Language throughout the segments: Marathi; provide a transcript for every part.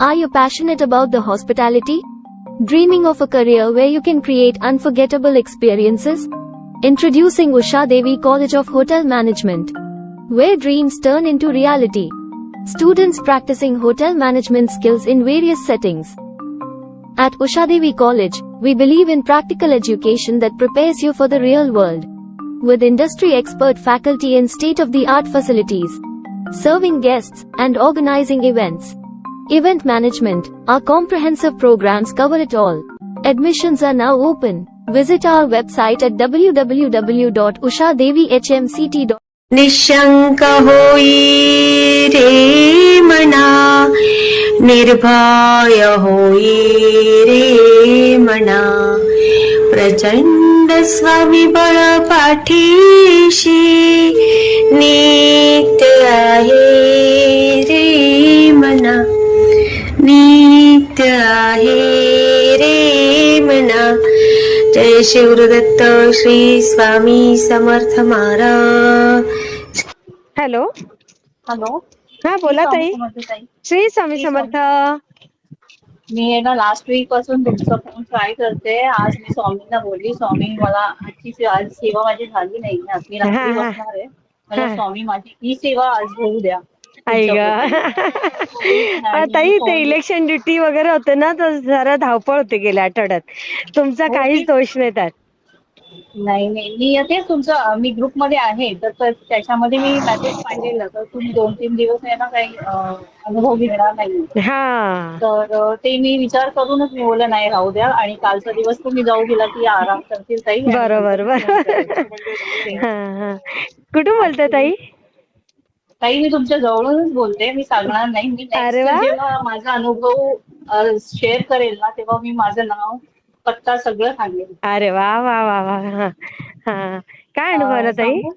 Are you passionate about the hospitality? Dreaming of a career where you can create unforgettable experiences? Introducing Usha Devi College of Hotel Management, where dreams turn into reality. Students practicing hotel management skills in various settings. At Usha Devi College, we believe in practical education that prepares you for the real world. With industry expert faculty and state of the art facilities, serving guests, and organizing events. Event management, our comprehensive programs cover it all. Admissions are now open. Visit our website at www.ushadevihmct.com. Nishank होई रे मना निर्भय होई रे मना प्रचंड स्वविबळ पाठीशी नित्य आहे रे मना नित्य आहे रे मना. जय शिवदत्त श्री स्वामी समर्थ महाराज. हॅलो. हॅलो. हा बोला ताई. श्री स्वामी समर्थ. मी आहे ना लास्ट वीकपासून तुमचा फोन ट्राय करते. आज मी स्वामींना बोलली. स्वामी मला आजची से- आज सेवा माझी झाली नाही. आज मी रात्री. बसणार आहे. मला. स्वामी माझी ही सेवा आज होऊ द्या. आई ग. ताई ते इलेक्शन ड्युटी वगैरे होते ना तर जरा धावपळ होते गेल्या आठवड्यात. तुमचा हो, काहीच दोष नाही त्यात. नाही नाही. मी तेच तुमचं मी ग्रुपमध्ये आहे तर तर त्याच्यामध्ये मी मेसेज पाहिलेलं. तर तुम्ही दोन तीन दिवस आहे ना काही अं, अनुभव घेणार नाही. हा. तर अं, ते मी विचार करूनच मी बोलले नाही राहू द्या. आणि कालचा दिवस तुम्ही जाऊ गेला की आराम करतील ताई आणि बरोबर बरोबर. हा हा. कुठून बोलताय ताई? ताई मी तुमच्या जवळूनच बोलते. मी सांगणार नाही. मी next अरे वा. जेव्हा माझा अनुभव शेअर करेल ना तेव्हा मी माझं नाव पत्ता सगळं सांगेल अरे वा वा वा वा हा हा. काय अनुभवलं अं, ताई? सांगू?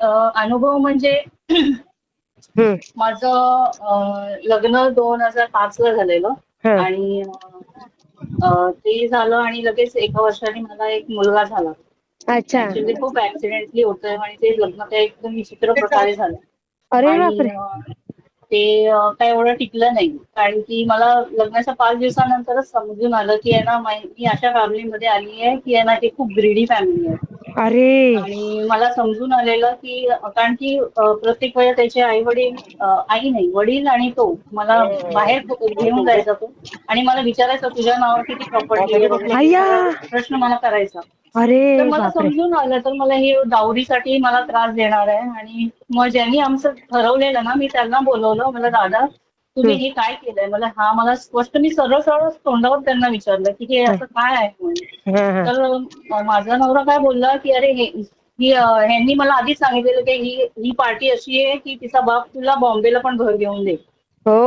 अं, अनुभव म्हणजे हम्म. माझं अं, लग्न दोन हजार पाच ला झालेलं. हा. आणि अं, ते झालं आणि लगेच एका वर्षाने मला एक मुलगा झाला. अच्छा. खूप ऍक्सिडेंटली होतंय आणि ते लग्न काय एकदम विचित्र प्रकारे झालं. आणि ते काय एवढं टिकलं नाही. कारण की मला लग्नाच्या पाच दिवसानंतरच समजून आलं की आहे ना मै- अशा फॅमिलीमध्ये आली आहे की आहे ना ती खूप ग्रीडी फॅमिली आहे. अरे. आणि मला समजून आलेलं की कारण की प्रत्येक वेळेला त्याचे आई वडील आई नाही वडील आणि तो मला बाहेर घेऊन जायचा तो. आणि मला विचारायचा तुझ्या नावावर किती प्रॉपर्टी. प्रश्न मला करायचा. तर मला समजून आलं तर मला हे दावरीसाठी मला त्रास देणार आहे. आणि मग ज्यांनी आमचं ठरवलेलं ना मी त्यांना बोलवलं. मला दादा तुम्ही हे काय केलंय? मला हा मला स्पष्ट मी सरळ सरळ तोंडावर त्यांना विचारलं की हे असं काय आहे म्हणून. तर माझा नवरा काय बोलला की अरे हे ह्यांनी मला आधीच सांगितलेलं की ही ही पार्टी अशी आहे की तिचा बाप तुला बॉम्बेला पण घर घेऊन दे.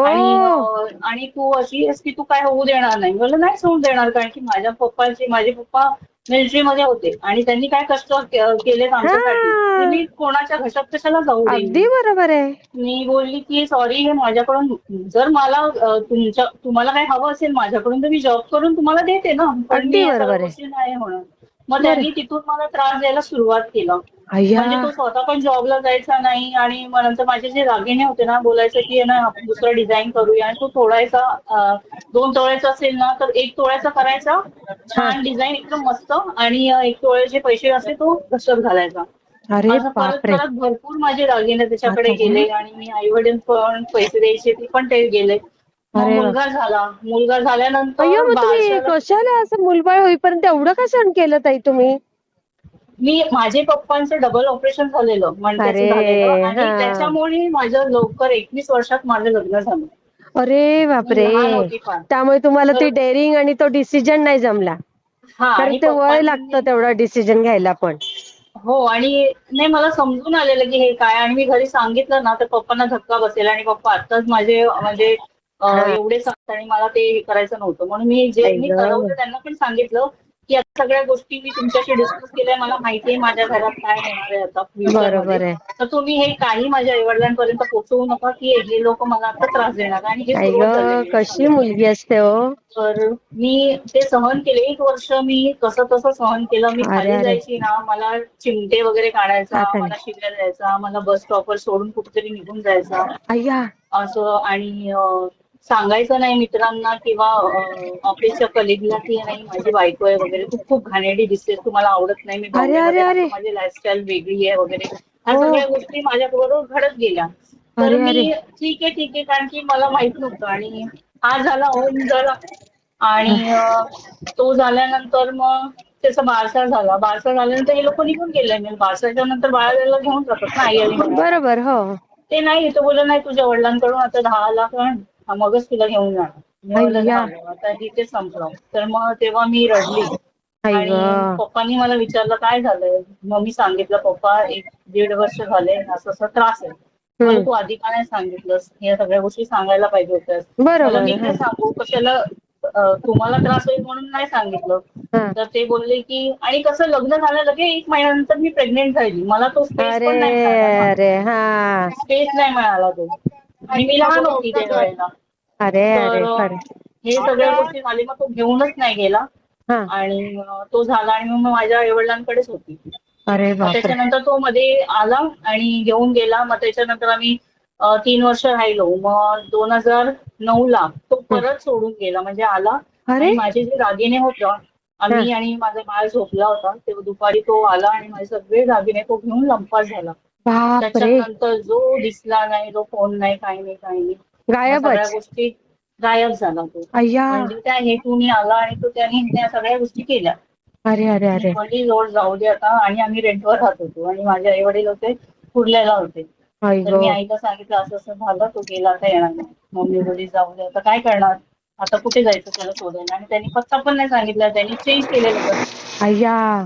आणि हो आणि तू अशी आहेस की तू काय होऊ देणार नाही. मला नाहीच होऊ देणार कारण की माझ्या पप्पाचे माझे पप्पा मिलिटरी मध्ये होते. आणि त्यांनी काय कष्ट के- केलेत आमच्यासाठी? मी कोणाच्या घशात कशाला जाऊ अगदी बरोबर आहे. मी बोलली की सॉरी हे माझ्याकडून जर मला तुमच्या तुम्हाला काय हवं असेल माझ्याकडून तर मी जॉब करून तुम्हाला देते ना. पण मी नाही होणार मग त्यांनी तिथून मला त्रास द्यायला सुरुवात केला. म्हणजे तो स्वतः पण जॉबला जायचा नाही आणि मग नंतर माझे जे दागिने होते ना बोलायचं की ना आपण दुसरं डिझाईन करूया. आणि तो तोडायचा अं, दोन तोळ्याचा असेल ना तर एक तोळ्याचा करायचा. छान. डिझाईन एकदम मस्त. आणि एक तोळ्याचे पैसे असते तो घसत घालायचा. अरे असं परत बापरे. परत भरपूर माझे दागिने त्याच्याकडे. गेले आणि मी आई वडील पण पैसे द्यायचे ते पण ते गेले. मुलगा झाला. मुलगा झाल्यानंतर कशाला असं मुलबाळ होईपर्यंत एवढं का सहन केलं ताई तुम्ही? मी माझे पप्पांचं डबल ऑपरेशन झालेलं हा. त्याच्यामुळे माझं लवकर एकवीस वर्षात माझं लग्न झालं अरे बापरे. त्यामुळे तुम्हाला ती डेअरिंग आणि तो डिसिजन नाही जमला हा आणि ते वय लागतं तेवढा डिसिजन घ्यायला पण हो आणि नाही मला समजून आलेलं की हे काय आणि मी घरी सांगितलं ना तर पप्पांना धक्का बसेल आणि पप्पा आताच माझे म्हणजे. एवढे सांगतात आणि मला ते हे करायचं नव्हतं म्हणून मी जे मी. ठरवलं त्यांना पण सांगितलं आता सगळ्या गोष्टी मी तुमच्याशी डिस्कस केल्या मला माहिती आहे माझ्या घरात काय होणार आहे आता बरोबर. आहे. तर तुम्ही हे काही माझ्या आईवडिलांपर्यंत पोहोचवू नका की हे लोक मला आता त्रास देणार आणि हे. कशी मुलगी असते हो तर मी ते सहन केले एक वर्ष मी कसं तसं सहन केलं मी खाली. जायची ना मला चिमटे वगैरे काढायचा मला शिव्या द्यायचा मला बस स्टॉपवर सोडून कुठेतरी निघून जायचा असं आणि सांगायचं नाही मित्रांना किंवा ऑफिसच्या कलिगला की नाही माझी बायको आहे वगैरे. खूप घाणेरडी दिसतेस तू मला आवडत नाही. मी अरे, अरे, अरे. माझी लाईफस्टाईल वेगळी आहे वगैरे. ह्या हो. सगळ्या गोष्टी माझ्या बरोबर घडत गेल्या. तर मी. ठीक आहे ठीक आहे. कारण की मला माहीत नव्हतं. आणि हा झाला ओम झाला. आणि तो झाल्यानंतर मग त्याचा बारसा झाला. बारसा झाल्यानंतर हे लोक निघून गेले. नाही बारसाच्या नंतर बाळाला घेऊन जातात ना आई. बरोबर हो. ते नाही तो बोलला नाही तुझ्या वडिलांकडून आता दहा लाख हा मगच तुला घेऊन जाणार. आता इथे संपलं तर मग तेव्हा मी रडली. आणि. पप्पांनी मला विचारलं काय झालंय? मग मी सांगितलं पप्पा एक दीड वर्ष झाले असं असं त्रास आहे. तू आधी का नाही सांगितलंस? या सगळ्या गोष्टी सांगायला पाहिजे होत्यास. मला बरोबर मी. काय सांगू? कशाला तुम्हाला त्रास होईल म्हणून नाही सांगितलं. तर ते बोलले की आणि कसं लग्न झालं लगे एक महिन्यानंतर मी प्रेग्नेंट झाली. मला तो स्पेस पण नाही स्पेस नाही मिळाला तो. आणि मी लहान होती त्या वेळेला अरे अरे तर खरं हे सगळ्या गोष्टी झाली मग तो घेऊनच नाही गेला. हा. आणि अं, तो झाला आणि मग माझ्या आई वडिलांकडेच होती. अरे मग बापरे. त्याच्यानंतर तो मध्ये आला आणि घेऊन गेला. मग त्याच्यानंतर आम्ही अं, तीन वर्ष राहिलो. मग दोन हजार नऊ ला तो परत सोडून गेला. म्हणजे आला. अरे. आणि माझे जे दागिने होते आम्ही आणि माझा बाळ झोपला होता तेव्हा दुपारी तो आला आणि माझे सगळे दागिने तो घेऊन लंपास झाला. बापरे. त्याच्यानंतर जो दिसला नाही जो फोन नाही काही नाही काही नाही. मग सगळ्या गायबच गोष्टी गायब झाला तो. अय्या. म्हणजे त्या हेतूने आला आणि तो त्याने त्या सगळ्या गोष्टी केल्या. अरे अरे अरे. वडील जोड जाऊ दे आता. आणि आम्ही रेंटवर राहत होतो. आणि माझे आई वडील होते कुर्ल्याला होते. आई तर मी गो. आईला सांगितलं असं असं झालं तो गेला आता येणार नाही. मम्मी बोली जाऊ दे आता काय करणार? आता कुठे जायचं त्याला शोधायला? आणि त्यांनी पत्ता पण नाही सांगितला त्यांनी चेंज केलेलं होतं अय्या.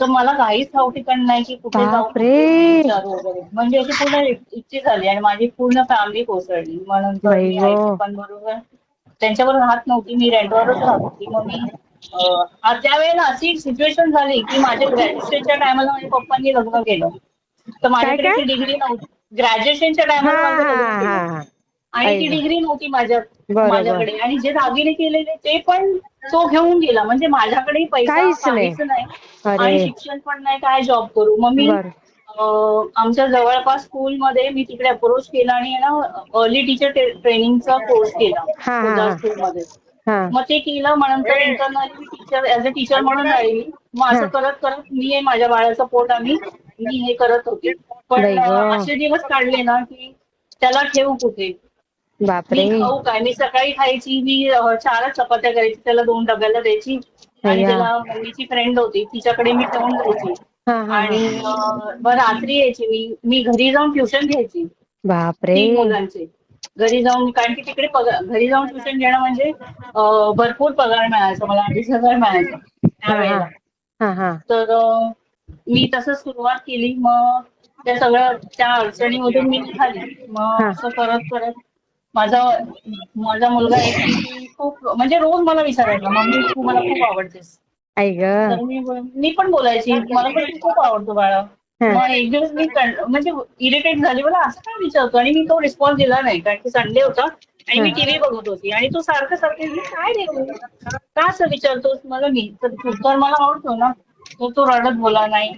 तर मला काहीच ठाऊ ठिकाण नाही की कुठे जाऊ बापरे. वगैरे. म्हणजे अशी पूर्ण इच्छी झाली आणि माझी पूर्ण फॅमिली कोसळली. म्हणून तर मी आई गं. पप्पांबरोबर त्यांच्यावर राहत नव्हती मी रेंटवरच राहत होती. मग मी अं, आ- त्यावेळेला अशी सिच्युएशन झाली की माझ्या ग्रॅज्युएशनच्या टायमाला माझ्या पप्पांनी लग्न केलं. तर माझ्याकडे काय? ती डिग्री नव्हती. ग्रॅज्युएशनच्या हा टायमाला माझं हा लग्न केलं. हा. आणि ती. डिग्री नव्हती माझ्या. माझ्याकडे. आणि जे दागिने केलेले ते पण तो घेऊन गेला. म्हणजे माझ्याकडे पैसा काहीच नाही. आणि शिक्षण पण नाही. काय जॉब करू? मग मी आमच्या जवळपास स्कूलमध्ये मी तिकडे अप्रोच केला आणि ना अर्ली टीचर ट्रेनिंगचा कोर्स केला. स्कूलमध्ये मग ते केलं. मग नंतर internal teacher as a teacher म्हणून राहिली. मग असं. करत करत मी माझ्या बाळाचं पोट आम्ही मी हे करत होते. पण असे दिवस काढले ना की त्याला ठेवू कुठे? बापरे. मी खाऊ काय? मी सकाळी खायची मी अं, चारच चपात्या करायची त्याला दोन डब्याला द्यायची. आणि. त्याला मम्मीची फ्रेंड होती तिच्याकडे मी ठेवून द्यायची हा हा आणि हा. अं, मग रात्री यायची मी. मी घरी जाऊन ट्युशन घ्यायची. बापरे. तीन मुलांचे. घरी जाऊन कारण की तिकडे पगार घरी जाऊन ट्युशन घेणं म्हणजे अं, भरपूर पगार मिळायचा मला अडीच हजार मिळायचा. हा त्यावेळेला. हा हा. तर अं, मी तसं सुरुवात केली. मग त्या सगळ्या त्या अडचणीमधून मी निघाली. मग हा. असं करत करत माझा माझा मुलगा एक खूप म्हणजे रोज मला विचारायचा मम्मी तू मला खूप आवडतेस. तर मी पण बोलायची मला पण तू खूप आवडतो बाळा. मग एक दिवस मी म्हणजे इरिटेट झाली मला असं काय विचारतो? आणि मी तो रिस्पॉन्स दिला नाही कारण की संडे होता आणि मी. टीव्ही बघत होती. आणि तो सारखं सारखं काय देऊ का असं विचारतोस? मला मी तर तू तर मला आवडतो ना. तर तो रडत बोला नाही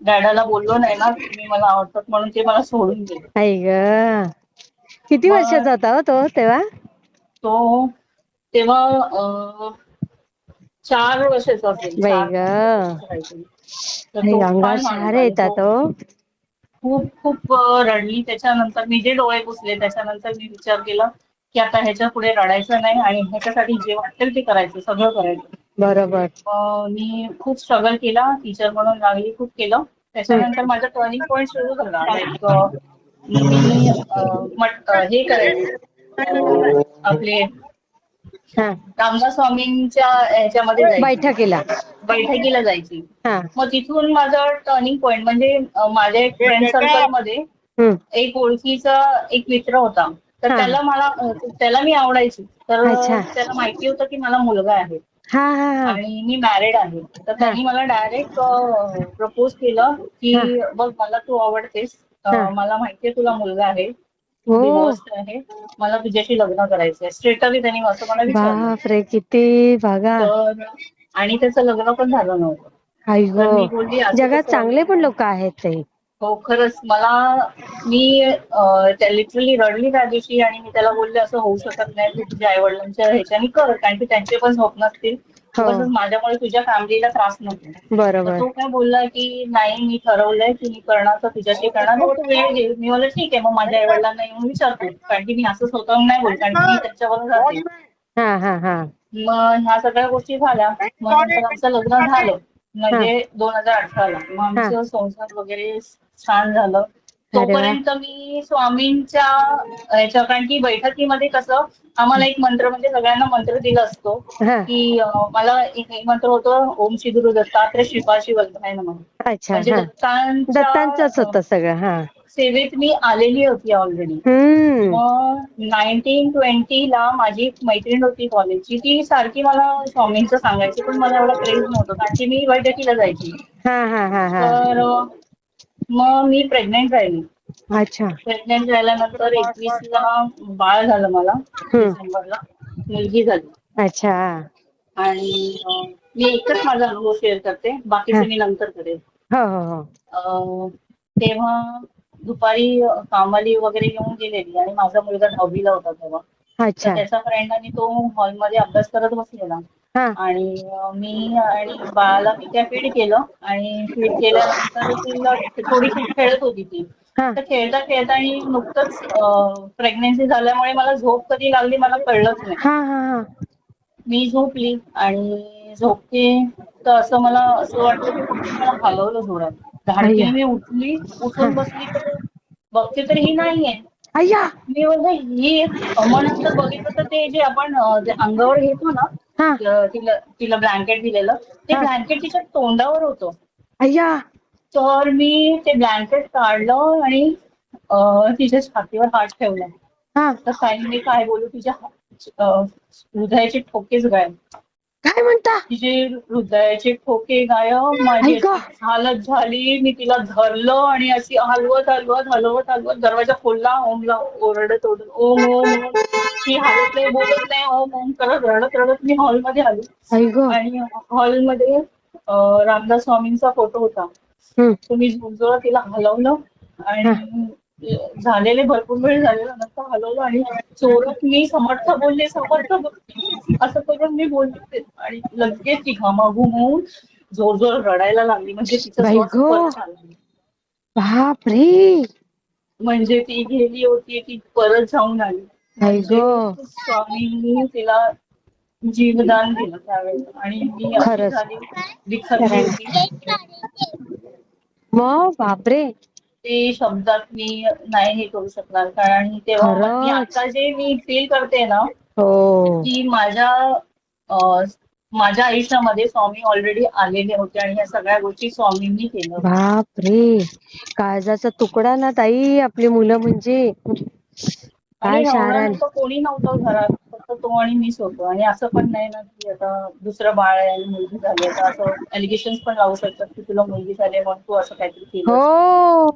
डॅडाला बोललो नाही ना तुम्ही मला आवडतात म्हणून ते मला सोडून गेले ग. किती मग- वर्षाचा होता हो तो तेव्हा? तो तेव्हा अं, चार वर्षाचा असेल बाई चार ग. वर्षाचा काहीतरी. तर तो अंगावर फार शहारे येतात तो. हो. खूप खूप अं, रडली. त्याच्यानंतर मी जे डोळे पुसले त्याच्यानंतर मी विचार केला की आता ह्याच्या पुढे रडायचं नाही आणि ह्याच्यासाठी जे वाटेल ते करायचं सगळं करायचं. बरोबर. मी खूप स्ट्रगल केला. टीचर म्हणून लागली खूप केलं. त्याच्यानंतर माझा टर्निंग पॉईंट सुरू झाला. अं, हे करायचे आपले हा. रामदास स्वामींच्या ह्याच्यामध्ये जायची. बैठकीला. बैठकीला जायची. हा. मग तिथून माझं टर्निंग पॉईंट म्हणजे माझ्या एक फ्रेंड सर्कलमध्ये हम्म. एक ओळखीचा एक मित्र होता. तर. त्याला मला त्याला मी आवडायची. तर. त्याला माहिती होतं की मला मुलगा आहे. हा हा हा. आणि मी मॅरिड आहे. तर त्यांनी मला डायरेक्ट प्रपोज केलं की हा. बघ मला तू आवडतेस. मला माहितीये तुला मुलगा आहे. हो. आहे. मला तुझ्याशी लग्न करायचंय. स्ट्रेटली त्यांनी असं मला विचारलं. किती बघा आणि त्याचं लग्न पण झालं नव्हतं. जगात? चांगले पण लोक आहेत ते. हो खरंच. मला मी लिटरली रडली त्या दिवशी आणि मी त्याला बोलले असं होऊ शकत नाही. तुझ्या आई वडिलांच्या ह्याच्याने कर कारण की त्यांचे पण स्वप्न असतील. उगाचच माझ्यामुळे तुझ्या फॅमिलीला त्रास नको. तर बरोबर तो काय बोलला की नाही मी ठरवलंय की मी करणार तर तुझ्याशी करणार. मग तू वेळ घे. मी बोलले ठीक आहे मग माझ्या आई वडिलांना येऊन विचारतो. कारण की मी असं स्वतःहून नाही बोलत कारण की मी त्याच्यावर जाते हा हा हा. मग ह्या सगळ्या गोष्टी झाल्या. मग नंतर आमचं लग्न झालं. म्हणजे दोन हजार अठराला. मग आमचं संसार वगैरे छान झालं. तोपर्यंत मी स्वामींच्या ह्याच्या कारण की बैठकीमध्ये कसं आम्हाला एक मंत्र म्हणजे सगळ्यांना मंत्र दिला असतो की मला एक मंत्र होतं ओम श्री गुरु दत्तात्रय श्रीपाशी वल्लभाय नमः. अच्छा म्हणजे दत्तांचंच होतं सगळं हा. सेवेत मी आलेली होती ऑलरेडी मग नाईन्टीन ट्वेंटी ला माझी एक मैत्रीण होती कॉलेजची ती सारखी मला स्वामींचं सांगायची पण मला एवढा क्रेज नव्हतं कारण की मी बैठकीला जायची. तर मग मी प्रेग्नेंट राहिली. अच्छा. प्रेग्नेंट झाल्यानंतर एकवीस ला बाळ झालं मला डिसेंबरला. मुलगी झाली. अच्छा. आणि मी एकच माझा अनुभव शेअर करते. बाकीचे मी नंतर करेल. हो हो हो. तेव्हा दुपारी कामाली वगैरे येऊन गेलेली आणि माझा मुलगा दहावीला होता तेव्हा. तर अच्छा. त्याच्या फ्रेंडाने तो हॉलमध्ये अभ्यास करत बसलेला. हा. आणि अं, मी आणि बाळाला मी त्या फीड केलं. आणि फीड केल्यानंतर तिला थोडीशी खेळत होती ती. हा. तर खेळता खेळता आणि नुकतंच प्रेग्नेन्सी झाल्यामुळे मला झोप कधी लागली मला कळलंच नाही. हा हा हा. मी झोपली आणि झोपते तर असं मला असं वाटलं की कोणी मला हलवलं जोरात. धाडकीने. मी उठली उठून बसली तर बघते तर ही नाहीये. अय्या! मी बोलते ही नंतर बघितलं तर ते जे आपण अं, जे अंगावर घेतो ना हा. अं, तिला तिला ब्लँकेट दिलेलं ते हा. ब्लँकेट तिच्या तोंडावर होतं. अय्या! तर मी ते ब्लँकेट काढलं आणि अं, तिच्या छातीवर हात ठेवला. हा. तर ताईंनी काय बोलू तिच्या अं, हृदयाचे ठोकेच गायब. काय म्हणता? तिचे हृदयाचे ठोके गायब माझी. अशी हालत झाली मी तिला धरलं आणि अशी हलवत हलवत हलवत हलवत दरवाजा खोलला ओमला ओरडत ओरडत ओम ओम ओम. ती हालत नाही बोलत नाही ओम ओम करत रडत रडत मी हॉलमध्ये आली. गो. आणि हॉलमध्ये रामदास स्वामींचा फोटो होता. हम्म. तुम्ही जोरजोरात तिला हलवलं आणि झालेले भरपूर वेळ झालेला नंतर हलवलं आणि चोरत मी समर्थ बोलले समर्थ असं करून मी बोलले आणि लगेच ती घामाघूम होऊन जोर जोर रडायला लागली. म्हणजे तिचा बाई श्वास गं. परत आला. नाही. बाप रे म्हणजे ती गेली होती ती परत जाऊन आली. म्हणजे स्वामींनी तिला जीवदान दिलं त्यावेळेला आणि मी. झाली मग बापरे. ते शब्दात मी नाही हे करू शकणार. कारण तेव्हा मी खरंच. आता जे मी फील करते ना हो. की माझ्या अं, माझ्या आयुष्यामध्ये स्वामी ऑलरेडी आलेले होते आणि या सगळ्या गोष्टी स्वामींनी केलं बाप रे काळजाचा तुकडा ना ताई आपली मुलं म्हणजे. आणि काय नवरा शारान नव्हतं कोणी नव्हतं घरात. फक्त तो आणि मीच होतो. आणि असं पण नाही ना की आता दुसरं बाळ आहे आणि मुलगी झाली आता असं एलिगेशन पण लावू शकतात की तुला मुलगी झाली म्हणून तू असं काहीतरी केलं हो.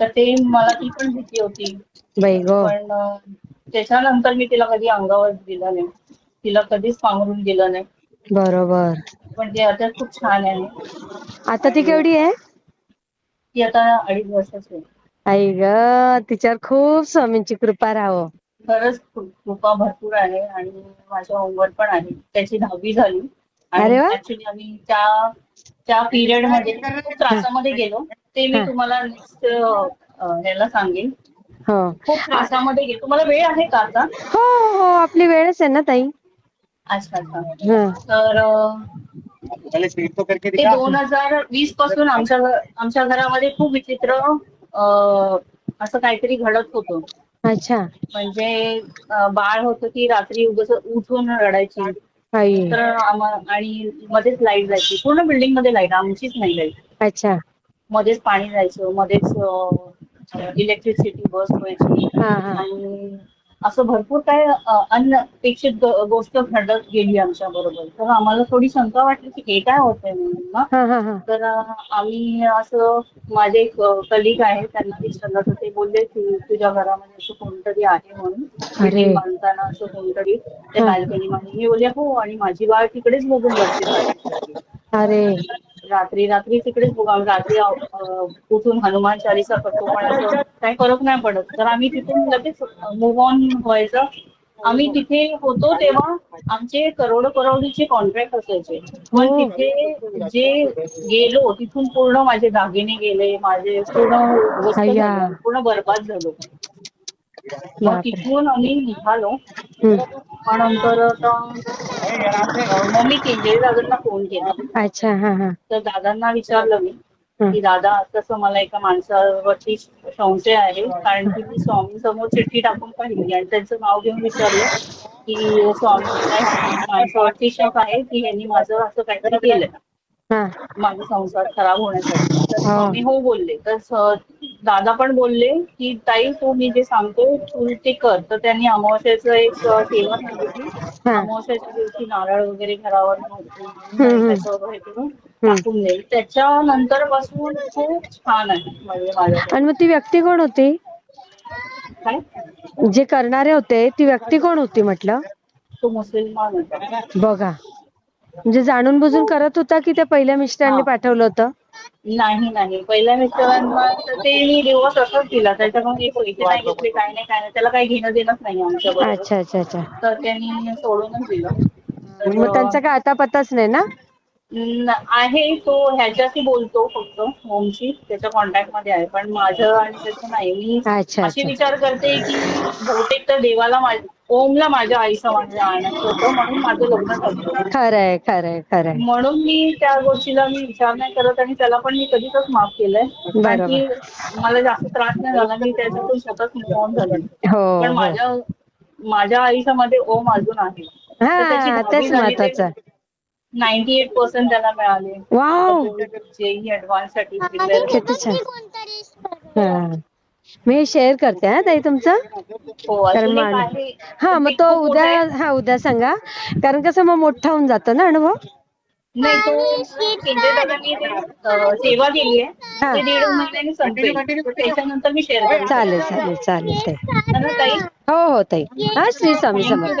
तर ते मला ती पण भीती होती. बाई गो. पण अं, त्याच्यानंतर मी तिला कधी अंगावर दिलं नाही. तिला कधीच पांघरून दिलं नाही. बरोबर. पण ती आता खूप छान आहे. आता ती केवढी आहे? ती आता अडीच वर्षाची आहे. आई ग तिच्यावर खूप स्वामींची कृपा राहो खरंच खूप कृपा भरपूर आहे आणि माझ्या होमवर्क पण आहे. त्याची दहावी झाली. आणि अरे वा. ऍक्च्युली आम्ही त्या त्या पिरियडमध्ये खूप त्रासामध्ये गेलो. ते मी हा. तुम्हाला नेक्स्ट याला सांगेन. हो. खूप त्रासामध्ये गेलो. तुम्हाला वेळ आहे का आता? हो हो आपली वेळच आहे ना ताई? अच्छा अच्छा. हं. तर ते दोन हजार वीसपासून आमच्या आमच्या घरामध्ये खूप विचित्र असं काहीतरी घडत होतं. अच्छा. म्हणजे बाळ होतं ती रात्री उगाच उठून रडायची. तर आम्हा- आणि मध्येच लाइट जायची. पूर्ण बिल्डिंगमध्ये लाइट आमचीच नाही लाइट. अच्छा. मध्येच पाणी जायचं मध्येच इलेक्ट्रिसिटी बस व्हायची. हा हा. आणि असं भरपूर काय अनपेक्षित गोष्ट घडत गेली आमच्या बरोबर. तर आम्हाला थोडी शंका वाटली की हे काय होतंय म्हणून ना. तर आम्ही असं माझे एक कलिग आहे त्यांना विचारलं तर ते बोलले की तुझ्या घरामध्ये असं कोणतरी आहे म्हणून. बांधताना असं कोणतरी त्या हा. बाल्कनी मध्ये मी बोलले हो आणि माझी बाळ तिकडेच बघून बसते अरे. रात्री रात्री तिकडेच रात्री उठून हनुमान चालिसा करतो पण असं काही फरक नाही पडत. तर आम्ही तिथून लगेच मूव ऑन व्हायचं. आम्ही तिथे होतो तेव्हा आमचे करोडो करोडीचे कॉन्ट्रॅक्ट असायचे. पण. तिथे जे गेलो तिथून पूर्ण माझे दागिने गेले माझे पूर्ण पूर्ण बरबाद झालो. मग. तिथून आम्ही निघालो. मग नंतर आता मग मी केंद्रीय दादांना फोन केला अच्छा हा हा तर दादांना विचारलं मी हं. की दादा तसं मला एका माणसावरती संशय आहे कारण की मी स्वामी समोर चिठ्ठी टाकून पाहिली आणि त्यांचं नाव घेऊन विचारलं की स्वामी काय माणसावरती शक आहे की यांनी माझं असं काहीतरी केलंय हा माझा संसार खराब होण्यासाठी तर हा. स्वामी हो बोलले तर दादा पण बोलले की ताई तू मी जे सांगतोय तू ते कर. तर त्यांनी अमावस्याचं एक सेवा सांगितली. अमावस्याच्या दिवशी नारळ वगैरे घरावर हम्म. त्याचं करून टाकून देईल त्याच्यानंतरपासून खूप छान आहे म्हणजे माझ्या आणि मग ती व्यक्ती कोण होती? काय? जे करणारे होते ती व्यक्ती कोण होती म्हटलं? तो मुसलमान होता. बघा. म्हणजे जाणून बुजून करत होता की त्या पहिल्या मिस्टरांनी. पाठवलं होतं? नाही नाही. पहिल्या मिस्टरांना तर ते मी दिवस असंच दिला. त्याच्याकडून एक पैसे नाही घेतले काय नाही काय नाही. त्याला काही घेणं देणंच नाही आमच्या बरोबर. अच्छा अच्छा अच्छा. तर त्यांनी सोडूनच दिलं. मग त्यांचा काय आता पताच नाही न- आहे तो ह्याच्याशी बोलतो फक्त ओमशी त्याच्या कॉन्टॅक्टमध्ये आहे. पण माझं आणि त्याचं नाही. मी अच्छा. विचार करते की बहुतेक तर देवाला ओमला माझ्या आईचं म्हणजे आणायचं होतं म्हणून माझं लग्न खरंय खरंय खरंय. म्हणून मी त्या गोष्टीला मी विचार नाही करत आणि त्याला पण मी कधीच माफ केलंय. कारण की मला जास्त त्रास नाही झाला मी त्याच्यातून स्वतःच मूव ऑन झाले. हो पण हो. माझ्या माझ्या आयुष्यामध्ये ओम अजून आहे. त्याची तेच महत्वाचं. नाईन्टी एट पर्सेंट त्याला मिळाले. वाव! जेई ऍडव्हान्ससाठी किती छान. हा. मी शेअर करते हा ताई तुमचं. हो कारण हा मग ते उद्या. हा उद्या सांगा. कारण कसं मग मोठा होऊन जातो ना अनुभव? नाही तो सेवा केली हा. आहे दीड महिन्याने त्याच्यानंतर मी शेअर चालेल चालेल चालेल ताई. है ताई? हो हो ताई. हा श्री स्वामी समर्थ.